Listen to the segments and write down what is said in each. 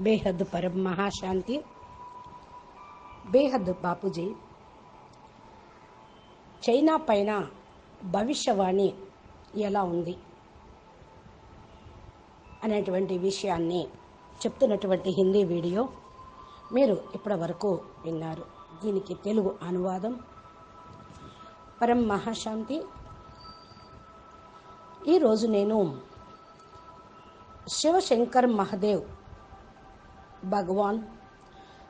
బేహద్ పరం మహాశాంతి. బేహద్ బాపూజీ. చైనా పైన భవిష్యవాణి ఎలా ఉంది? అనేటువంటి విషయాన్ని చెప్తున్నటువంటి హిందీ వీడియో మీరు ఇప్పటి వరకు విన్నారు. దీనికి తెలుగు అనువాదం పరం మహాశాంతి. ఈరోజు నేను శివశంకర్ మహదేవ్ భగవాన్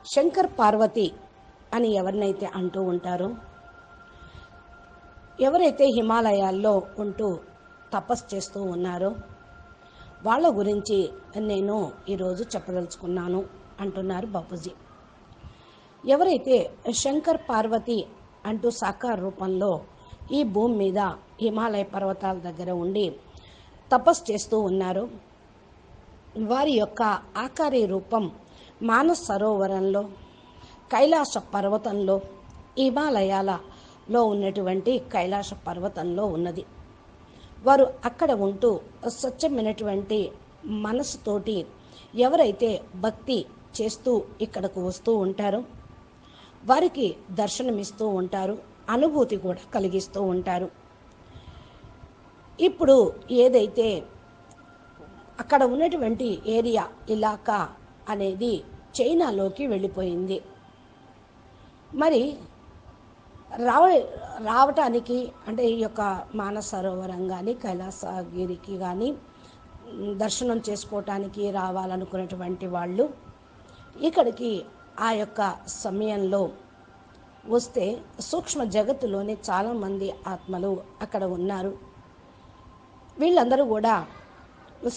శంకర్ పార్వతి అని ఎవరినైతే అంటూ ఉంటారో ఎవరైతే హిమాలయాల్లో ఉంటూ తపస్సు చేస్తూ ఉన్నారో వాళ్ళ గురించి నేను ఈరోజు చెప్పదలుచుకున్నాను అంటున్నారు బాపూజీ. ఎవరైతే శంకర్ పార్వతి అంటూ సాకార రూపంలో ఈ భూమి మీద హిమాలయ పర్వతాల దగ్గర ఉండి తపస్సు చేస్తూ ఉన్నారు వారి యొక్క ఆకారి రూపం మానస్ సరోవరంలో కైలాస పర్వతంలో హిమాలయాలలో ఉన్నటువంటి కైలాస పర్వతంలో ఉన్నది. వారు అక్కడ ఉంటూ స్వచ్ఛమైనటువంటి మనసుతోటి ఎవరైతే భక్తి చేస్తూ ఇక్కడకు వస్తూ ఉంటారో వారికి దర్శనమిస్తూ ఉంటారు అనుభూతి కూడా కలిగిస్తూ ఉంటారు. ఇప్పుడు ఏదైతే అక్కడ ఉన్నటువంటి ఏరియా ఇలాకా అనేది చైనాలోకి వెళ్ళిపోయింది. మరి రావ రావటానికి అంటే ఈ యొక్క మానస సరోవరం కానీ కైలాసగిరికి కానీ దర్శనం చేసుకోవటానికి రావాలనుకున్నటువంటి వాళ్ళు ఇక్కడికి ఆ యొక్క సమయంలో వస్తే సూక్ష్మ జగత్తులోనే చాలామంది ఆత్మలు అక్కడ ఉన్నారు. వీళ్ళందరూ కూడా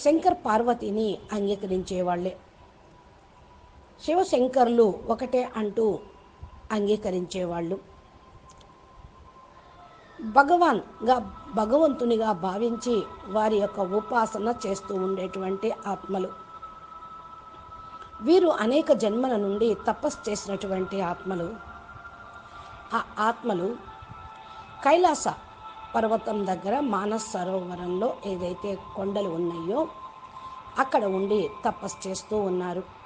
శంకర్ పార్వతిని అంగీకరించేవాళ్ళే. శివశంకర్లు ఒకటే అంటూ అంగీకరించేవాళ్ళు. భగవాన్గా భగవంతునిగా భావించి వారి యొక్క ఉపాసన చేస్తూ ఉండేటువంటి ఆత్మలు. వీరు అనేక జన్మల నుండి తపస్సు చేసినటువంటి ఆత్మలు. ఆ ఆత్మలు కైలాస పర్వతం దగ్గర మానస్ సరోవరంలో ఏదైతే కొండలు ఉన్నాయో అక్కడ ఉండి తపస్సు చేస్తూ ఉన్నారు.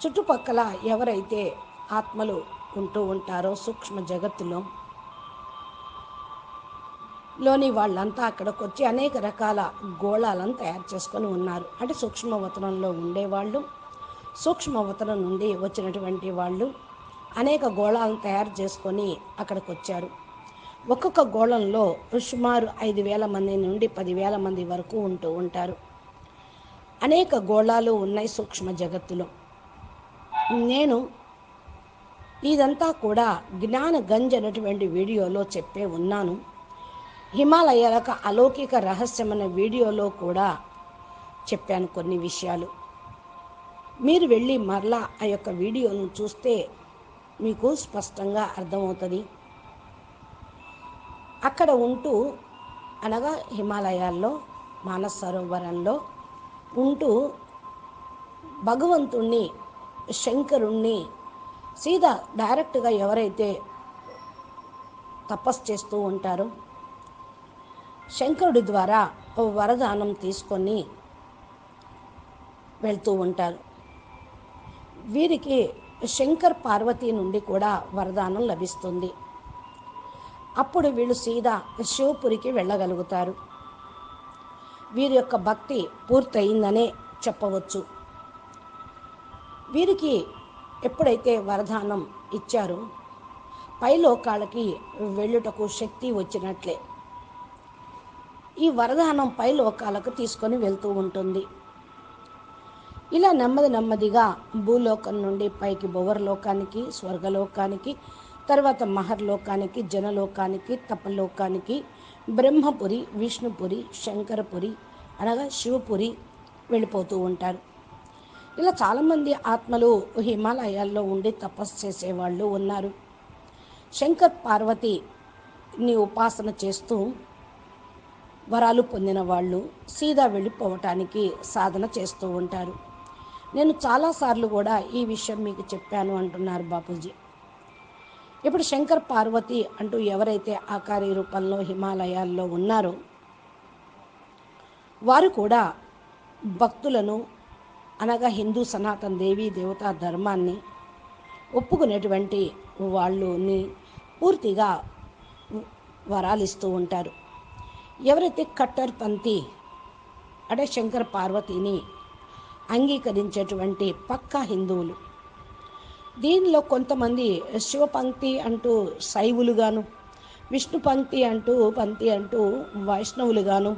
చుట్టుపక్కల ఎవరైతే ఆత్మలు ఉంటూ ఉంటారో సూక్ష్మ జగత్తులో లోని వాళ్ళంతా అక్కడికి వచ్చి అనేక రకాల గోళాలను తయారు చేసుకొని ఉన్నారు. అంటే సూక్ష్మవతనంలో ఉండేవాళ్ళు సూక్ష్మవతనం నుండి వచ్చినటువంటి వాళ్ళు అనేక గోళాలను తయారు చేసుకొని అక్కడికి వచ్చారు ఒక్కొక్క గోళంలో సుమారు ఐదు వేల మంది నుండి పదివేల మంది వరకు ఉంటూ ఉంటారు. అనేక గోళాలు ఉన్నాయి సూక్ష్మ జగత్తులో. నేను ఇదంతా కూడా జ్ఞాన గంజ్ అనేటువంటి వీడియోలో చెప్పే ఉన్నాను. హిమాలయాలకు అలౌకిక రహస్యం అనే వీడియోలో కూడా చెప్పాను కొన్ని విషయాలు. మీరు వెళ్ళి మరలా ఆ యొక్క వీడియోను చూస్తే మీకు స్పష్టంగా అర్థమవుతుంది. అక్కడ ఉంటూ అనగా హిమాలయాల్లో మానస్ సరోవరంలో ఉంటూ భగవంతుణ్ణి శంకరుణ్ణి సీదా డైరెక్ట్గా ఎవరైతే తపస్సు చేస్తూ ఉంటారో శంకరుడి ద్వారా ఓ వరదానం తీసుకొని వెళ్తూ ఉంటారు. వీరికి శంకర్ పార్వతి నుండి కూడా వరదానం లభిస్తుంది. అప్పుడు వీళ్ళు సీదా శివపురికి వెళ్ళగలుగుతారు. వీరి యొక్క భక్తి పూర్తయిందనే చెప్పవచ్చు. వీరికి ఎప్పుడైతే వరదానం ఇచ్చారో పైలోకాలకి వెళ్ళుటకు శక్తి వచ్చినట్లే. ఈ వరదానం పై లోకాలకు తీసుకొని వెళ్తూ ఉంటుంది. ఇలా నెమ్మది నెమ్మదిగా భూలోకం నుండి పైకి బొవర్లోకానికి స్వర్గలోకానికి తర్వాత మహర్లోకానికి జనలోకానికి తపలోకానికి బ్రహ్మపురి విష్ణుపురి శంకరపురి అనగా శివపురి వెళ్ళిపోతూ ఉంటారు. ఇలా చాలామంది ఆత్మలు హిమాలయాల్లో ఉండి తపస్సు చేసేవాళ్ళు ఉన్నారు. శంకర్ పార్వతిని ఉపాసన చేస్తూ వరాలు పొందిన వాళ్ళు సీదా వెళ్ళిపోవటానికి సాధన చేస్తూ ఉంటారు. నేను చాలాసార్లు కూడా ఈ విషయం మీకు చెప్పాను అంటున్నారు బాపూజీ. ఇప్పుడు శంకర్ పార్వతి అంటూ ఎవరైతే ఆకారి రూపంలో హిమాలయాల్లో ఉన్నారో వారు కూడా భక్తులను అనగా హిందూ సనాతన దేవీ దేవతా ధర్మాన్ని ఒప్పుకునేటువంటి వాళ్ళుని పూర్తిగా వరాలిస్తూ ఉంటారు. ఎవరైతే కట్టర్ పంతి అంటే శంకర పార్వతిని అంగీకరించేటువంటి పక్కా హిందువులు దీనిలో కొంతమంది శివపంక్తి అంటూ శైవులుగాను విష్ణు పంక్తి అంటూ పంక్తి అంటూ వైష్ణవులుగాను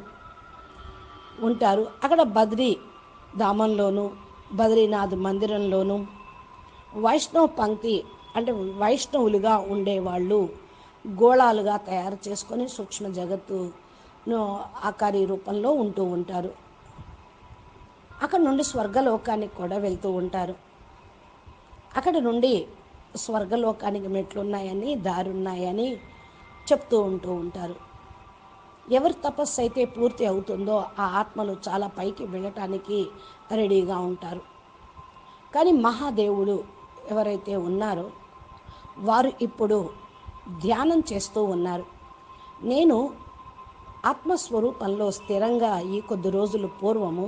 ఉంటారు. అక్కడ బద్రీ ధామంలోను బద్రీనాథ్ మందిరంలోను వైష్ణవ పంక్తి అంటే వైష్ణవులుగా ఉండేవాళ్ళు గోళాలుగా తయారు చేసుకొని సూక్ష్మ జగత్తును ఆకారి రూపంలో ఉంటూ ఉంటారు. అక్కడ నుండి స్వర్గలోకానికి కూడా వెళ్తూ ఉంటారు. అక్కడ నుండి స్వర్గలోకానికి మెట్లున్నాయని దారున్నాయని చెప్తూ ఉంటూ ఉంటారు. ఎవరి తపస్సు అయితే పూర్తి అవుతుందో ఆ ఆత్మలు చాలా పైకి వెళ్ళటానికి రెడీగా ఉంటారు. కానీ మహాదేవుడు ఎవరైతే ఉన్నారో వారు ఇప్పుడు ధ్యానం చేస్తూ ఉన్నారు. నేను ఆత్మస్వరూపంలో స్థిరంగా ఈ కొద్ది రోజులు పూర్వము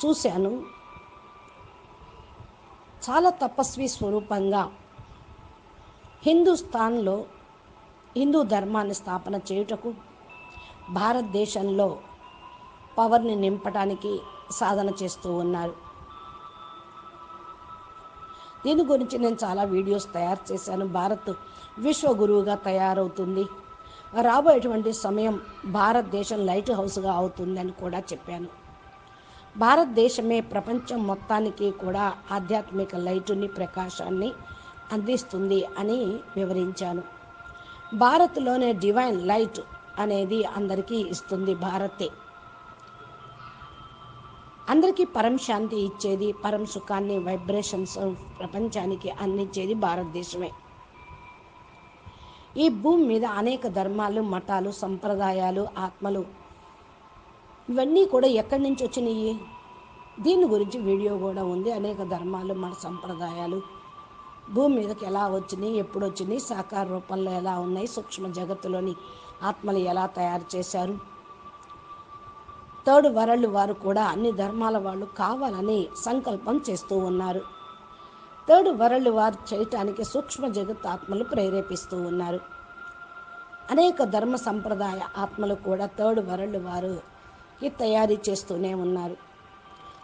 చూశాను. చాలా తపస్వి స్వరూపంగా హిందుస్థాన్లో హిందూ ధర్మాన్ని స్థాపన చేయుటకు భారతదేశంలో పవర్ని నింపడానికి సాధన చేస్తూ ఉన్నారు. దీని గురించి నేను చాలా వీడియోస్ తయారు చేశాను. భారత్ విశ్వగురువుగా తయారవుతుంది. రాబోయేటువంటి సమయం భారతదేశం లైట్ హౌస్గా అవుతుంది అని కూడా చెప్పాను. భారతదేశమే ప్రపంచం మొత్తానికి కూడా ఆధ్యాత్మిక లైటుని ప్రకాశాన్ని అందిస్తుంది అని వివరించాను. భారత్లోనే డివైన్ లైట్ అనేది అందరికీ ఇస్తుంది భారతే. అందరికీ పరం శాంతి ఇచ్చేది పరం సుఖాన్ని వైబ్రేషన్స్ ప్రపంచానికి అందించేది భారతదేశమే. ఈ భూమి మీద అనేక ధర్మాలు మఠాలు సంప్రదాయాలు ఆత్మలు ఇవన్నీ కూడా ఎక్కడి నుంచి వచ్చినాయి? దీని గురించి వీడియో కూడా ఉంది. అనేక ధర్మాలు మన సంప్రదాయాలు భూమి మీదకి ఎలా వచ్చినాయి ఎప్పుడు వచ్చినాయి సాకార రూపంలో ఎలా ఉన్నాయి సూక్ష్మ జగత్తులోని ఆత్మలు ఎలా తయారు చేశారు? థర్డ్ వరల్డ్ వారు కూడా అన్ని ధర్మాల వాళ్ళు కావాలని సంకల్పం చేస్తూ ఉన్నారు. థర్డ్ వరల్డ్ వారు చేయటానికి సూక్ష్మ జగత్ ఆత్మలు ప్రేరేపిస్తూ ఉన్నారు. అనేక ధర్మ సంప్రదాయ ఆత్మలు కూడా థర్డ్ వరల్డ్ వారు తయారీ చేస్తూనే ఉన్నారు.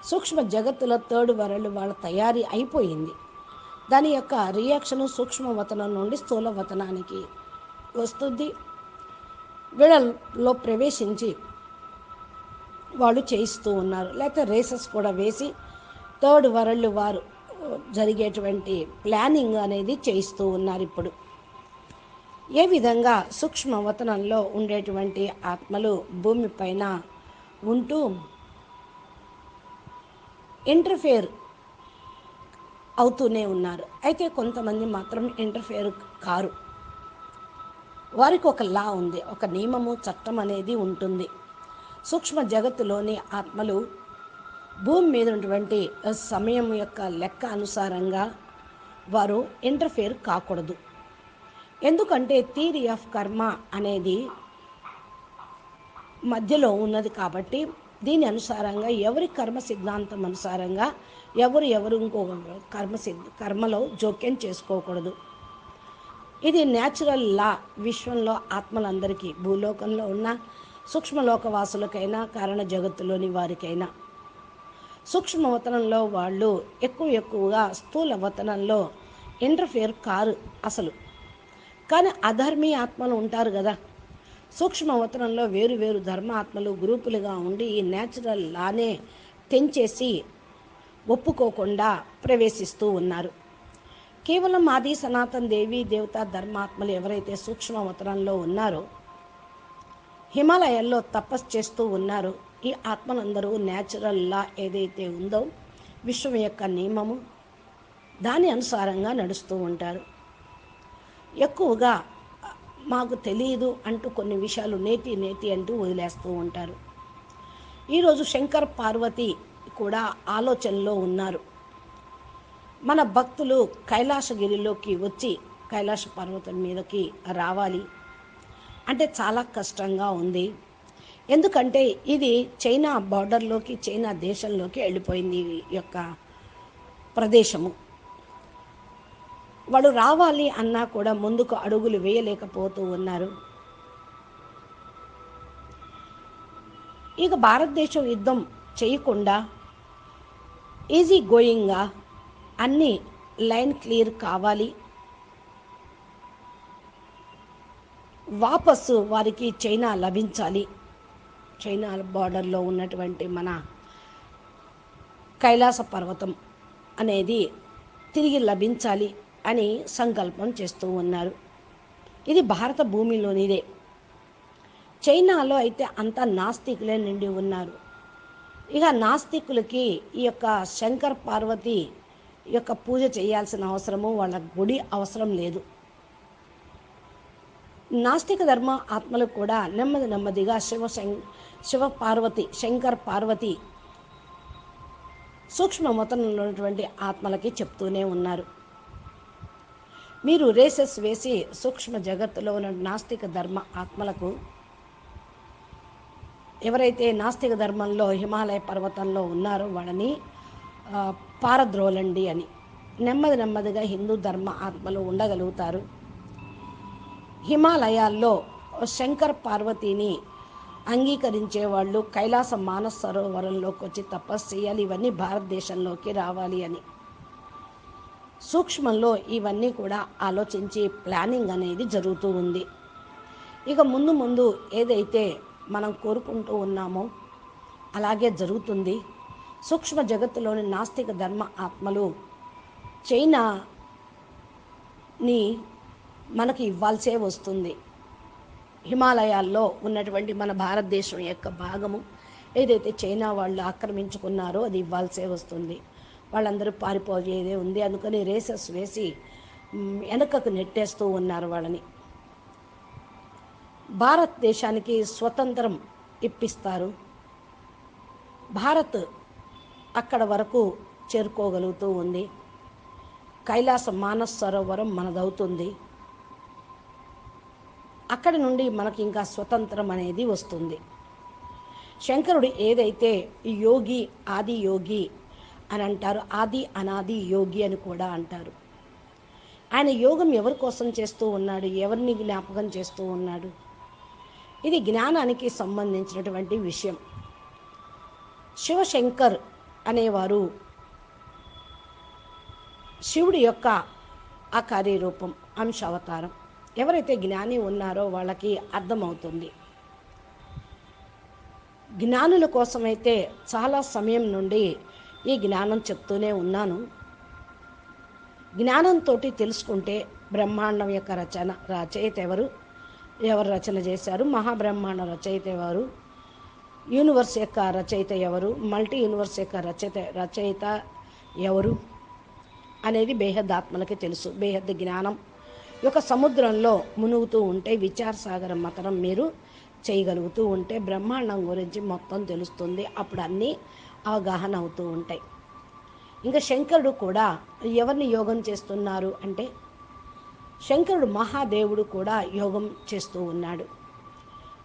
సూక్ష్మ జగత్తులో థర్డ్ వరల్డ్ వాళ్ళ తయారీ అయిపోయింది. దాని యొక్క రియాక్షన్ సూక్ష్మవతనం నుండి స్థూలవతనానికి వస్తుంది. వీళ్ళలో ప్రవేశించి వాళ్ళు చేయిస్తూ ఉన్నారు. లేకపోతే రేసెస్ కూడా వేసి థర్డ్ వరల్డ్ వారు జరిగేటువంటి ప్లానింగ్ అనేది చేయిస్తూ ఉన్నారు ఇప్పుడు. ఏ విధంగా సూక్ష్మవతనంలో ఉండేటువంటి ఆత్మలు భూమిపైన ఉంటూ ఇంటర్ఫేర్ అవుతూనే ఉన్నారు. అయితే కొంతమంది మాత్రం ఇంటర్ఫేర్ కారు. వారికి ఒక లా ఉంది ఒక నియమము చట్టం అనేది ఉంటుంది. సూక్ష్మ జగత్తులోని ఆత్మలు భూమి మీద ఉన్నటువంటి సమయం యొక్క లెక్క అనుసారంగా వారు ఇంటర్ఫేర్ కాకూడదు. ఎందుకంటే థీరీ ఆఫ్ కర్మ అనేది మధ్యలో ఉన్నది కాబట్టి దీని అనుసారంగా ఎవరి కర్మ సిద్ధాంతం అనుసారంగా ఎవరు ఎవరు ఇంకో కర్మ సిద్ధ కర్మలో జోక్యం చేసుకోకూడదు. ఇది న్యాచురల్ లా విశ్వంలో ఆత్మలందరికీ భూలోకంలో ఉన్న సూక్ష్మలోకవాసులకైనా కారణ జగత్తులోని వారికైనా. సూక్ష్మవతనంలో వాళ్ళు ఎక్కువ ఎక్కువగా స్థూల వతనంలో ఇంటర్ఫేర్ కారు అసలు. కానీ అధర్మీ ఆత్మలు ఉంటారు కదా. సూక్ష్మవతనంలో వేరు వేరు ధర్మాత్మలు గ్రూపులుగా ఉండి ఈ న్యాచురల్ లానే తెంచేసి ఒప్పుకోకుండా ప్రవేశిస్తూ ఉన్నారు. కేవలం ఆది సనాతన దేవి దేవత ధర్మాత్మలు ఎవరైతే సూక్ష్మ అవతరంలో ఉన్నారో హిమాలయాల్లో తపస్సు చేస్తూ ఉన్నారో ఈ ఆత్మలందరూ న్యాచురల్ లా ఏదైతే ఉందో విశ్వం యొక్క నియమము దాని అనుసారంగా నడుస్తూ ఉంటారు. ఎక్కువగా మాకు తెలియదు అంటూ కొన్ని విషయాలు నేతి నేతి అంటూ వదిలేస్తూ ఉంటారు. ఈరోజు శంకర్ పార్వతి కూడా ఆలోచనలో ఉన్నారు. మన భక్తులు కైలాసగిరిలోకి వచ్చి కైలాస పర్వతం మీదకి రావాలి. అంటే చాలా కష్టంగా ఉంది. ఎందుకంటే ఇది చైనా బార్డర్లోకి చైనా దేశంలోకి వెళ్ళిపోయింది ఈ యొక్క ప్రదేశము. వాళ్ళు రావాలి అన్నా కూడా ముందుకు అడుగులు వేయలేకపోతూ ఉన్నారు. ఇక భారతదేశం యుద్ధం చేయకుండా ఈజీ గోయింగ్గా అన్ని లైన్ క్లియర్ కావాలి. వాపసు వారికి చైనా లభించాలి. చైనా బార్డర్లో ఉన్నటువంటి మన కైలాస పర్వతం అనేది తిరిగి లభించాలి అని సంకల్పం చేస్తూ ఉన్నారు. ఇది భారత భూమిలోనిదే చైనాలో అయితే అంతా నాస్తికులే నిండి ఉన్నారు. ఇక నాస్తికులకి ఈ యొక్క శంకర్ పార్వతి యొక్క పూజ చేయాల్సిన అవసరము వాళ్ళ గుడి అవసరం లేదు. నాస్తిక ధర్మ ఆత్మలు కూడా నెమ్మది నెమ్మదిగా శివ శం శివ పార్వతి శంకర్ పార్వతి సూక్ష్మ మతంలో ఉన్నటువంటి ఆత్మలకి చెప్తూనే ఉన్నారు. మీరు రేసెస్ వేసి సూక్ష్మ జగత్తులో ఉన్న నాస్తిక ధర్మ ఆత్మలకు ఎవరైతే నాస్తిక ధర్మంలో హిమాలయ పర్వతంలో ఉన్నారో వాళ్ళని పారద్రోలండి అని. నెమ్మది నెమ్మదిగా హిందూ ధర్మ ఆత్మలు ఉండగలుగుతారు. హిమాలయాల్లో శంకర్ పార్వతిని అంగీకరించే వాళ్ళు కైలాస మానస సరోవరంలోకి వచ్చి తపస్సు చేయాలి ఇవన్నీ భారతదేశంలోకి రావాలి అని. సూక్ష్మంలో ఇవన్నీ కూడా ఆలోచించి ప్లానింగ్ అనేది జరుగుతూ ఉంది. ఇక ముందు ముందు ఏదైతే మనం కోరుకుంటూ ఉన్నామో అలాగే జరుగుతుంది. సూక్ష్మ జగత్తులోని నాస్తిక ధర్మ ఆత్మలు చైనాని మనకు ఇవ్వాల్సే వస్తుంది. హిమాలయాల్లో ఉన్నటువంటి మన భారతదేశం యొక్క భాగము ఏదైతే చైనా వాళ్ళు ఆక్రమించుకున్నారో అది ఇవ్వాల్సే వస్తుంది. వాళ్ళందరూ పారిపోయేదే ఉంది. అందుకని రేసెస్ వేసి వెనకకు నెట్టేస్తూ ఉన్నారు వాళ్ళని. భారతదేశానికి స్వతంత్రం ఇప్పిస్తారు. భారత్ అక్కడ వరకు చేరుకోగలుగుతూ ఉంది. కైలాస మానస్ సరోవరం మనదవుతుంది. అక్కడి నుండి మనకి ఇంకా స్వతంత్రం అనేది వస్తుంది. శంకరుడు ఏదైతే యోగి ఆది యోగి అని అంటారు ఆది అనాది యోగి అని కూడా అంటారు. ఆయన యోగం ఎవరి కోసం చేస్తూ ఉన్నాడు? ఎవరిని జ్ఞాపకం చేస్తూ ఉన్నాడు? ఇది జ్ఞానానికి సంబంధించినటువంటి విషయం. శివశంకర్ అనేవారు. శివుడి యొక్క ఆ కార్యరూపం అంశావతారం. ఎవరైతే జ్ఞాని ఉన్నారో వాళ్ళకి అర్థమవుతుంది. జ్ఞానుల కోసమైతే చాలా సమయం నుండి ఈ జ్ఞానం చెప్తూనే ఉన్నాను. జ్ఞానంతో తెలుసుకుంటే బ్రహ్మాండం యొక్క రచన రచయిత ఎవరు? ఎవరు రచన చేశారు? మహాబ్రహ్మాండ రచయిత ఎవరు? యూనివర్స్ యొక్క రచయిత ఎవరు? మల్టీ యూనివర్స్ యొక్క రచయిత రచయిత ఎవరు? అనేది బేహద్ ఆత్మలకి తెలుసు. బేహద్ జ్ఞానం. యొక్క సముద్రంలో మునుగుతూ ఉంటే విచారసాగరం మతనం మీరు చేయగలుగుతూ ఉంటే బ్రహ్మాండం గురించి మొత్తం తెలుస్తుంది. అప్పుడు అన్నీ అవగాహన అవుతూ ఉంటాయి. ఇంకా శంకరుడు కూడా ఎవరిని యోగం చేస్తున్నారు అంటే శంకరుడు మహాదేవుడు కూడా యోగం చేస్తూ ఉన్నాడు.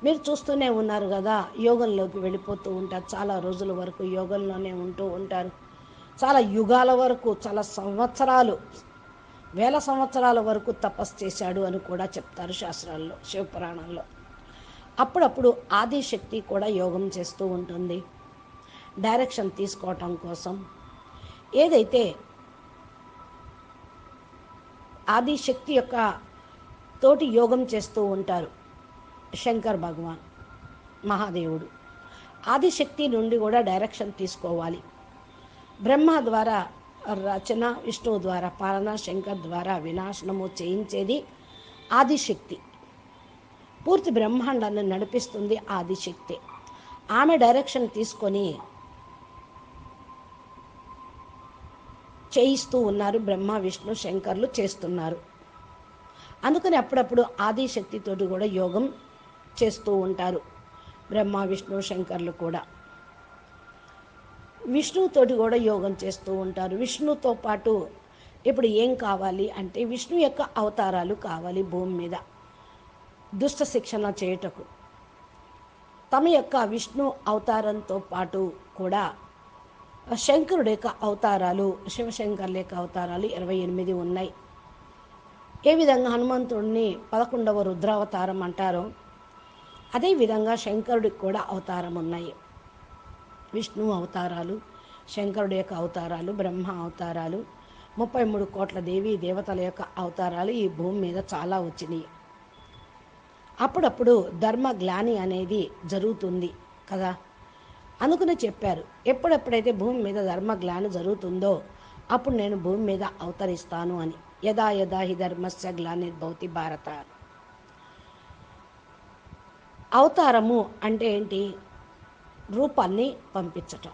మీరు చూస్తూనే ఉన్నారు కదా యోగంలోకి వెళ్ళిపోతూ ఉంటారు. చాలా రోజుల వరకు యోగంలోనే ఉంటూ ఉంటారు. చాలా యుగాల వరకు చాలా సంవత్సరాలు వేల సంవత్సరాల వరకు తపస్సు చేశాడు అని కూడా చెప్తారు శాస్త్రాల్లో శివపురాణంలో అప్పుడప్పుడు ఆదిశక్తి కూడా యోగం చేస్తూ ఉంటుంది. డైరెక్షన్ తీసుకోవటం కోసం. ఏదైతే ఆదిశక్తి యొక్క తోటి యోగం చేస్తూ ఉంటారు శంకర్ భగవాన్ మహాదేవుడు. ఆదిశక్తి నుండి కూడా డైరెక్షన్ తీసుకోవాలి. బ్రహ్మ ద్వారా రచన విష్ణువు ద్వారా పాలన శంకర్ ద్వారా వినాశనము చేయించేది ఆదిశక్తి. పూర్తి బ్రహ్మాండాన్ని నడిపిస్తుంది ఆదిశక్తి. ఆమె డైరెక్షన్ తీసుకొని చేయిస్తూ ఉన్నారు బ్రహ్మ విష్ణు శంకర్లు చేస్తున్నారు. అందుకని అప్పుడప్పుడు ఆదిశక్తితోటి కూడా యోగం చేస్తూ ఉంటారు. బ్రహ్మ విష్ణు శంకర్లు కూడా. విష్ణువుతోటి కూడా యోగం చేస్తూ ఉంటారు. విష్ణుతో పాటు ఇప్పుడు ఏం కావాలి అంటే విష్ణు యొక్క అవతారాలు కావాలి భూమి మీద. దుష్ట శిక్షణ చేయుటకు. తమ యొక్క విష్ణు అవతారంతో పాటు కూడా శంకరుడి యొక్క అవతారాలు శివశంకర్ల యొక్క అవతారాలు ఇరవై ఎనిమిది ఉన్నాయి. ఏ విధంగా హనుమంతుడిని పదకొండవ రుద్రావతారం అంటారో? అదేవిధంగా శంకరుడికి కూడా అవతారం ఉన్నాయి. విష్ణు అవతారాలు శంకరుడి యొక్క అవతారాలు బ్రహ్మ అవతారాలు ముప్పై మూడు కోట్ల దేవి దేవతల యొక్క అవతారాలు ఈ భూమి మీద చాలా వచ్చినాయి. అప్పుడప్పుడు ధర్మ గ్లాని అనేది జరుగుతుంది కదా? అనుకుని చెప్పారు. ఎప్పుడెప్పుడైతే భూమి మీద ధర్మ గ్లాని జరుగుతుందో అప్పుడు నేను భూమి మీద అవతరిస్తాను అని. యదా యదా హి ధర్మస్య గ్లానిర్భవతి భారత అవతారము అంటే ఏంటి? రూపాన్ని పంపించటం.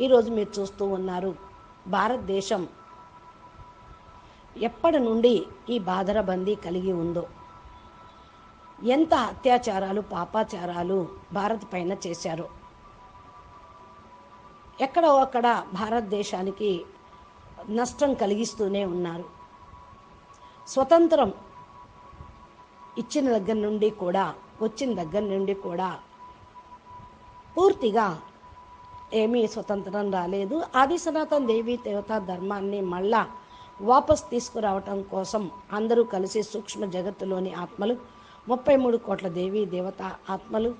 ఈరోజు మీరు చూస్తూ ఉన్నారు భారతదేశం ఎప్పటి నుండి ఈ బాధరబందీ కలిగి ఉందో. ఎంత అత్యాచారాలు పాపాచారాలు భారత్ పైన చేశారో. ఎక్కడో అక్కడ భారతదేశానికి నష్టం కలిగిస్తూనే ఉన్నారు. స్వతంత్రం ఇచ్చిన దగ్గర నుండి కూడా వచ్చిన దగ్గర నుండి కూడా పూర్తిగా ఏమీ స్వతంత్రం రాలేదు. ఆది సనాతన దేవి దేవతా ధర్మాన్ని మళ్ళా వాపస్ తీసుకురావటం కోసం అందరూ కలిసి సూక్ష్మ జగత్తులోని ఆత్మలు ముప్పై మూడు కోట్ల దేవి దేవత ఆత్మలు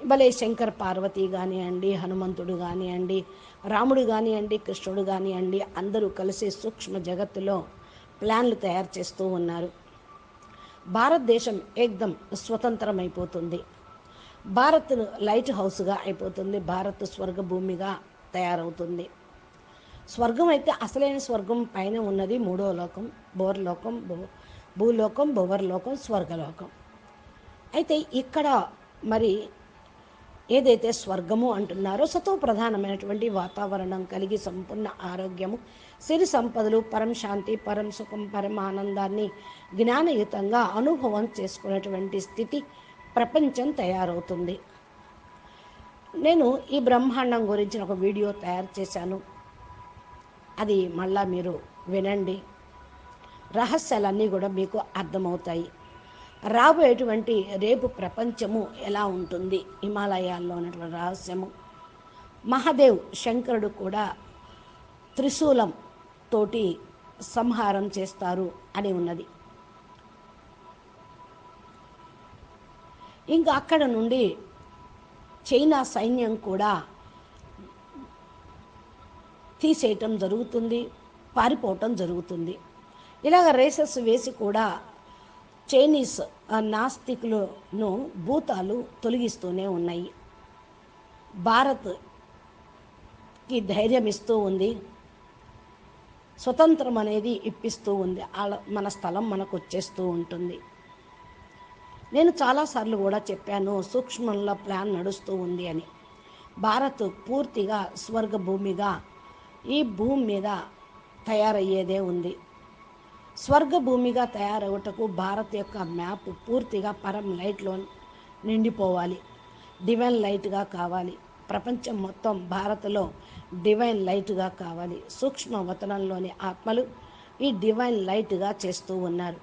భలే శంకర్ పార్వతి కానివ్వండి హనుమంతుడు కానివ్వండి రాముడు కానివ్వండి కృష్ణుడు కానివ్వండి అందరూ కలిసి సూక్ష్మ జగత్తులో ప్లాన్లు తయారు చేస్తూ ఉన్నారు. భారతదేశం ఏకదం స్వతంత్రమైపోతుంది. భారత్ లైట్ హౌస్గా అయిపోతుంది. భారత్ స్వర్గభూమిగా తయారవుతుంది. స్వర్గం అయితే అసలైన స్వర్గం పైన ఉన్నది మూడో లోకం బోర్లోకం భూ భూలోకం భువర్లోకం స్వర్గలోకం. అయితే ఇక్కడ మరి ఏదైతే స్వర్గము అంటున్నారో సతో ప్రధానమైనటువంటి వాతావరణం కలిగి సంపూర్ణ ఆరోగ్యము సిరి సంపదలు పరం శాంతి పరం సుఖం పరం ఆనందాన్ని జ్ఞానయుతంగా అనుభవం చేసుకునేటువంటి స్థితి ప్రపంచం తయారవుతుంది. నేను ఈ బ్రహ్మాండం గురించి ఒక వీడియో తయారు చేశాను. అది మళ్ళా మీరు వినండి. రహస్యాలన్నీ కూడా మీకు అర్థమవుతాయి. రాబోయేటువంటి రేపు ప్రపంచము ఎలా ఉంటుంది? హిమాలయాల్లో ఉన్నటువంటి రహస్యము. మహాదేవ్ శంకరుడు కూడా త్రిశూలం తోటి సంహారం చేస్తారు అని ఉన్నది. ఇంకా అక్కడ నుండి చైనా సైన్యం కూడా తీసేయటం జరుగుతుంది పారిపోవటం జరుగుతుంది. ఇలాగ రేసెస్ వేసి కూడా చైనీస్ ఆ నాస్తికులను భూతాలు తొలగిస్తూనే ఉన్నాయి. భారత్కి ధైర్యం ఇస్తూ ఉంది. స్వతంత్రం అనేది ఇప్పిస్తూ ఉంది. మన స్థలం మనకు వచ్చేస్తూ ఉంటుంది. నేను చాలాసార్లు కూడా చెప్పాను సూక్ష్మంలో ప్లాన్ నడుస్తూ ఉంది అని. భారత్ పూర్తిగా స్వర్గ భూమిగా ఈ భూమి మీద తయారయ్యేదే ఉంది. స్వర్గ భూమిగా తయారవుటకు భారత్ యొక్క మ్యాప్ పూర్తిగా పరం లైట్లో నిండిపోవాలి. డివైన్ లైట్గా కావాలి. ప్రపంచం మొత్తం భారత్లో డివైన్ లైట్గా కావాలి. సూక్ష్మ వతనంలోని ఆత్మలు ఈ డివైన్ లైట్గా చేస్తూ ఉన్నారు.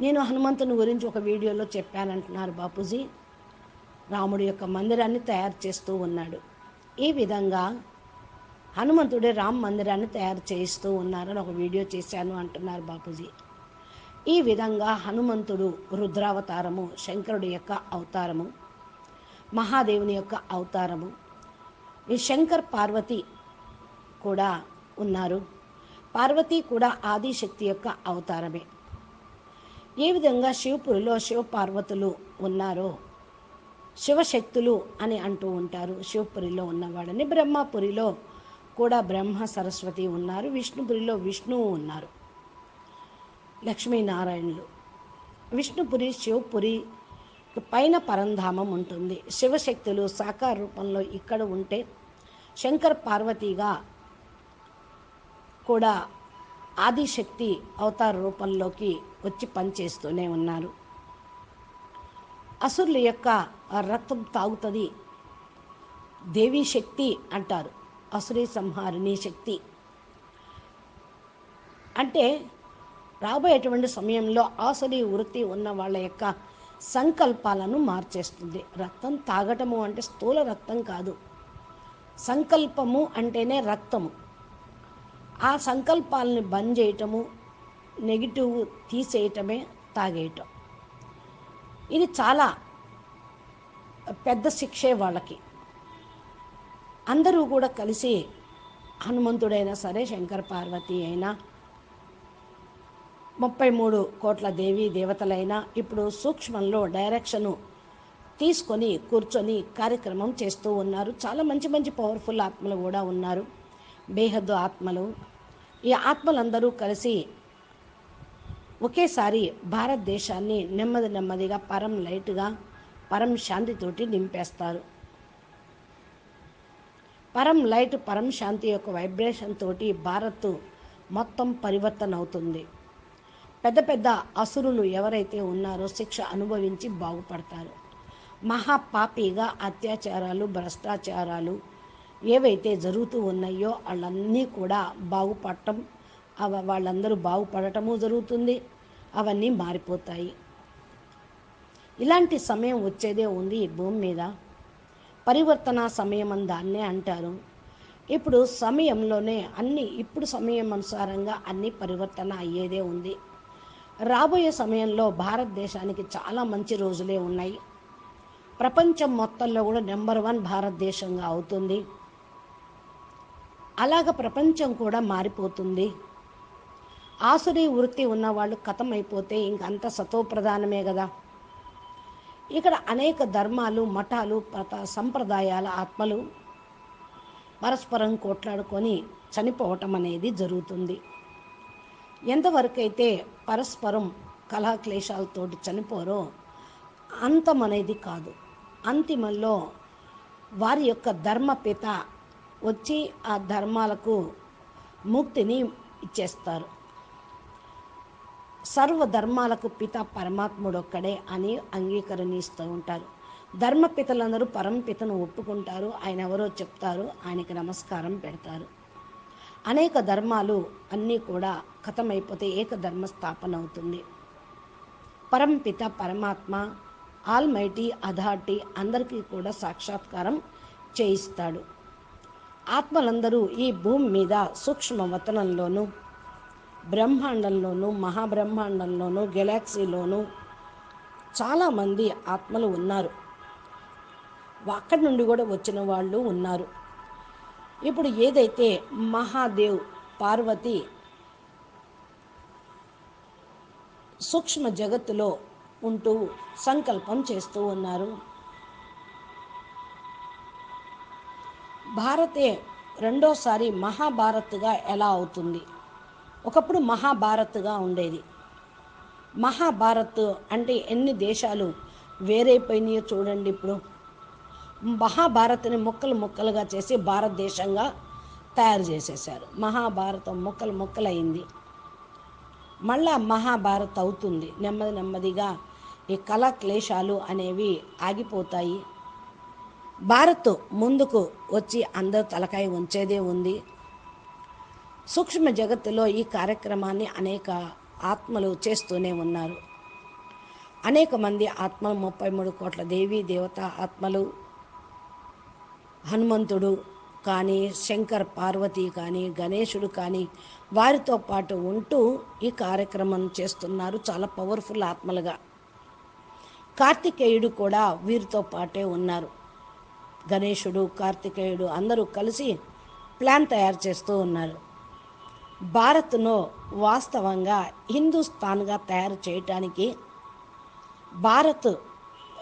నేను హనుమంతుని గురించి ఒక వీడియోలో చెప్పానంటున్నారు బాపూజీ. రాముడి యొక్క మందిరాన్ని తయారు చేస్తూ ఉన్నాడు. ఈ విధంగా హనుమంతుడే రామ్ మందిరాన్ని తయారు చేయిస్తూ ఉన్నారని ఒక వీడియో చేశాను అంటున్నారు బాపూజీ. ఈ విధంగా హనుమంతుడు రుద్రావతారము శంకరుడి యొక్క అవతారము మహాదేవుని యొక్క అవతారము ఈ శంకర్ పార్వతి కూడా ఉన్నారు. పార్వతి కూడా ఆదిశక్తి యొక్క అవతారమే. ఏ విధంగా శివపురిలో శివపార్వతులు ఉన్నారో శివశక్తులు అని అంటూ ఉంటారు శివపురిలో ఉన్నవాడని బ్రహ్మపురిలో కూడా బ్రహ్మ సరస్వతి ఉన్నారు. విష్ణుపురిలో విష్ణువు ఉన్నారు. లక్ష్మీనారాయణులు. విష్ణుపురి శివపురి పైన పరంధామం ఉంటుంది. శివశక్తులు సాకార రూపంలో ఇక్కడ ఉంటే శంకర్ పార్వతిగా కూడా ఆదిశక్తి అవతార రూపంలోకి వచ్చి పనిచేస్తూనే ఉన్నారు. అసురుల యొక్క రక్తం తాగుతుంది దేవీ శక్తి అంటారు. అసురీ సంహారిణి శక్తి. అంటే రాబోయేటువంటి సమయంలో ఆసురి వృత్తి ఉన్న వాళ్ళ యొక్క సంకల్పాలను మార్చేస్తుంది. రక్తం తాగటము అంటే స్థూల రక్తం కాదు. సంకల్పము అంటేనే రక్తము. ఆ సంకల్పాలని బంద్ చేయటము నెగిటివ్ తీసేయటమే తాగేయటం. ఇది చాలా పెద్ద శిక్షే వాళ్ళకి. అందరూ కూడా కలిసి హనుమంతుడైనా సరే శంకర పార్వతి అయినా ముప్పై మూడు కోట్ల దేవీ దేవతలైనా ఇప్పుడు సూక్ష్మంలో డైరెక్షను తీసుకొని కూర్చొని కార్యక్రమం చేస్తూ ఉన్నారు. చాలా మంచి మంచి పవర్ఫుల్ ఆత్మలు కూడా ఉన్నారు. బేహద్దు ఆత్మలు. ఈ ఆత్మలందరూ కలిసి ఒకేసారి భారతదేశాన్ని నెమ్మది నెమ్మదిగా పరం లైట్గా పరం శాంతితోటి నింపేస్తారు. పరం లైట్ పరం శాంతి యొక్క వైబ్రేషన్ తోటి భారత్ మొత్తం పరివర్తన అవుతుంది పెద్ద పెద్ద అసురులు ఎవరైతే ఉన్నారో శిక్ష అనుభవించి బాగుపడతారు. మహాపాపిగా అత్యాచారాలు భ్రష్టాచారాలు ఏవైతే జరుగుతూ ఉన్నాయో వాళ్ళన్నీ కూడా బాగుపడటం అవ వాళ్ళందరూ బాగుపడటము జరుగుతుంది. అవన్నీ మారిపోతాయి. ఇలాంటి సమయం వచ్చేదే ఉంది ఈ భూమి మీద. పరివర్తన సమయం అని దాన్నే అంటారు. ఇప్పుడు సమయంలోనే అన్ని ఇప్పుడు సమయం అనుసారంగా అన్ని పరివర్తన అయ్యేదే ఉంది. రాబోయే సమయంలో భారతదేశానికి చాలా మంచి రోజులే ఉన్నాయి. ప్రపంచం మొత్తంలో కూడా నెంబర్ వన్ భారతదేశంగా అవుతుంది. అలాగ ప్రపంచం కూడా మారిపోతుంది. ఆసురీ వృత్తి ఉన్నవాళ్ళు కథమైపోతే ఇంకంత సతోప్రధానమే కదా. ఇక్కడ అనేక ధర్మాలు మఠాలు ప్రత సంప్రదాయాల ఆత్మలు పరస్పరం కొట్లాడుకొని చనిపోవటం అనేది జరుగుతుంది. ఎంతవరకైతే పరస్పరం కళాక్లేశాలతో చనిపోరో అంతం అనేది కాదు. అంతిమంలో వారి యొక్క ధర్మపిత వచ్చి ఆ ధర్మాలకు ముక్తిని ఇచ్చేస్తారు. సర్వ ధర్మాలకు పిత పరమాత్ముడొక్కడే అని అంగీకరణిస్తూ ఉంటారు. ధర్మపితలందరూ పరమపితను ఒప్పుకుంటారు. ఆయన ఎవరో చెప్తారు. ఆయనకి నమస్కారం పెడతారు. అనేక ధర్మాలు అన్నీ కూడా ఖతమైపోతే ఏక ధర్మ స్థాపన అవుతుంది పరంపిత పరమాత్మ ఆల్మైటీ అథారిటీ అందరికీ కూడా సాక్షాత్కారం చేయిస్తాడు. ఆత్మలందరూ ఈ భూమి మీద సూక్ష్మ వతనంలోనూ బ్రహ్మాండంలోనూ మహాబ్రహ్మాండంలోనూ గెలాక్సీలోనూ చాలామంది ఆత్మలు ఉన్నారు. అక్కడి నుండి కూడా వచ్చిన వాళ్ళు ఉన్నారు. ఇప్పుడు ఏదైతే మహాదేవ్ పార్వతి సూక్ష్మ జగత్తులో ఉంటూ సంకల్పం చేస్తూ ఉన్నారు. భారతే రెండోసారి మహాభారత్గా ఎలా అవుతుంది? ఒకప్పుడు మహాభారత్గా ఉండేది. మహాభారత్ అంటే ఎన్ని దేశాలు వేరైపోయినాయో చూడండి ఇప్పుడు. మహాభారత్ని ముక్కలు ముక్కలుగా చేసి భారతదేశంగా తయారు చేసేసారు మహాభారతం ముక్కలు ముక్కలైంది. మళ్ళా మహాభారత్ అవుతుంది. నెమ్మది నెమ్మదిగా ఈ కళాక్లేశాలు అనేవి ఆగిపోతాయి. భారత్ ముందుకు వచ్చి అందరూ తలకాయ ఉంచేదే ఉంది. సూక్ష్మ జగత్తులో ఈ కార్యక్రమాన్ని అనేక ఆత్మలు చేస్తూనే ఉన్నారు. అనేక మంది ఆత్మలు ముప్పై మూడు కోట్ల దేవీ దేవత ఆత్మలు హనుమంతుడు కానీ శంకర్ పార్వతి కానీ గణేశుడు కానీ వారితో పాటు ఉంటూ ఈ కార్యక్రమం చేస్తున్నారు చాలా పవర్ఫుల్ ఆత్మలుగా. కార్తికేయుడు కూడా వీరితో పాటే ఉన్నారు. గణేశుడు కార్తికేయుడు అందరూ కలిసి ప్లాన్ తయారు చేస్తూ ఉన్నారు. భారత్ను వాస్తవంగా హిందుస్థాన్గా తయారు చేయటానికి భారత్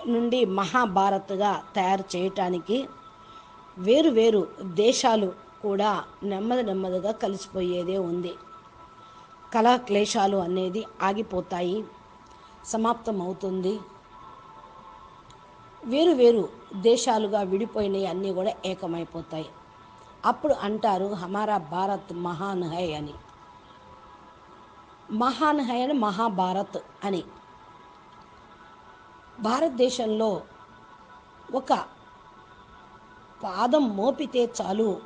నుండి మహాభారత్గా తయారు చేయటానికి వేరు వేరు దేశాలు కూడా నెమ్మది నెమ్మదిగా కలిసిపోయేదే ఉంది. కళా క్లేశాలు అనేది ఆగిపోతాయి. సమాప్తం అవుతుంది వేరు వేరు దేశాలుగా విడిపోయినవి అన్నీ కూడా ఏకమైపోతాయి. అప్పుడు అంటారు హమారా భారత్ మహాన్ హై అని. మహాన్ హై అని మహాభారత్ అని. భారతదేశంలో ఒక పాదం మోపితే చాలు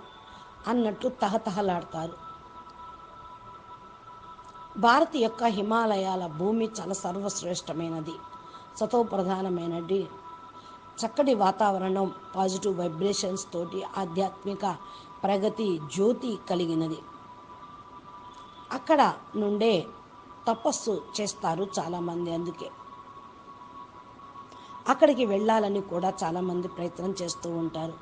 అన్నట్లు తహతహలాడతారు. భారత్ యొక్క హిమాలయాల భూమి చాలా సర్వశ్రేష్టమైనది. సతో ప్రధానమైనది చక్కటి వాతావరణం పాజిటివ్ వైబ్రేషన్స్ తోటి ఆధ్యాత్మిక ప్రగతి జ్యోతి కలిగినది. అక్కడ నుండే తపస్సు చేస్తారు చాలామంది అందుకే. అక్కడికి వెళ్ళాలని కూడా చాలామంది ప్రయత్నం చేస్తూ ఉంటారు.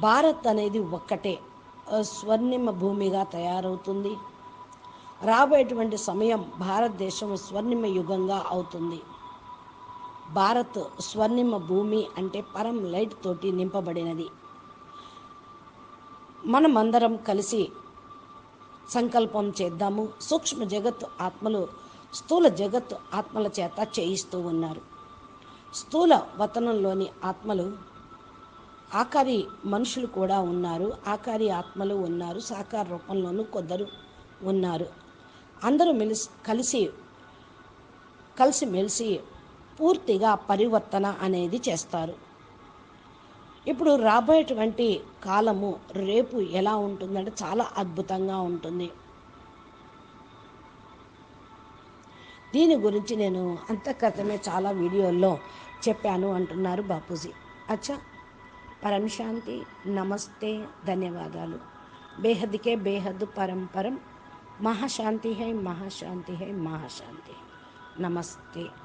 భారత్ అనేది ఒక్కటే స్వర్ణిమ భూమిగా తయారవుతుంది. రాబోయేటువంటి సమయం భారతదేశం స్వర్ణిమ యుగంగా అవుతుంది. భారత్ స్వర్ణిమ భూమి అంటే పరం లైట్ తోటి నింపబడినది. మనమందరం కలిసి సంకల్పం చేద్దాము. సూక్ష్మ జగత్తు ఆత్మలు స్థూల జగత్తు ఆత్మల చేత చేయిస్తూ ఉన్నారు. స్థూల వతనంలోని ఆత్మలు ఆకారి మనుషులు కూడా ఉన్నారు. ఆకారి ఆత్మలు ఉన్నారు. సాకార రూపంలోనూ కొందరు ఉన్నారు. అందరూ మెలిసి కలిసి కలిసిమెలిసి పూర్తిగా పరివర్తన అనేది చేస్తారు. ఇప్పుడు రాబోయేటువంటి కాలము రేపు ఎలా ఉంటుందంటే చాలా అద్భుతంగా ఉంటుంది. దీని గురించి నేను అంతక్రితమే చాలా వీడియోల్లో చెప్పాను అంటున్నారు బాపూజీ. అచ్చా. పరం శాంతి నమస్తే ధన్యవాదాలు. బేహద్కే బేహద్ పరంపరం మహాశాంతి హై మహాశాంతి హై మహాశాంతి. నమస్తే.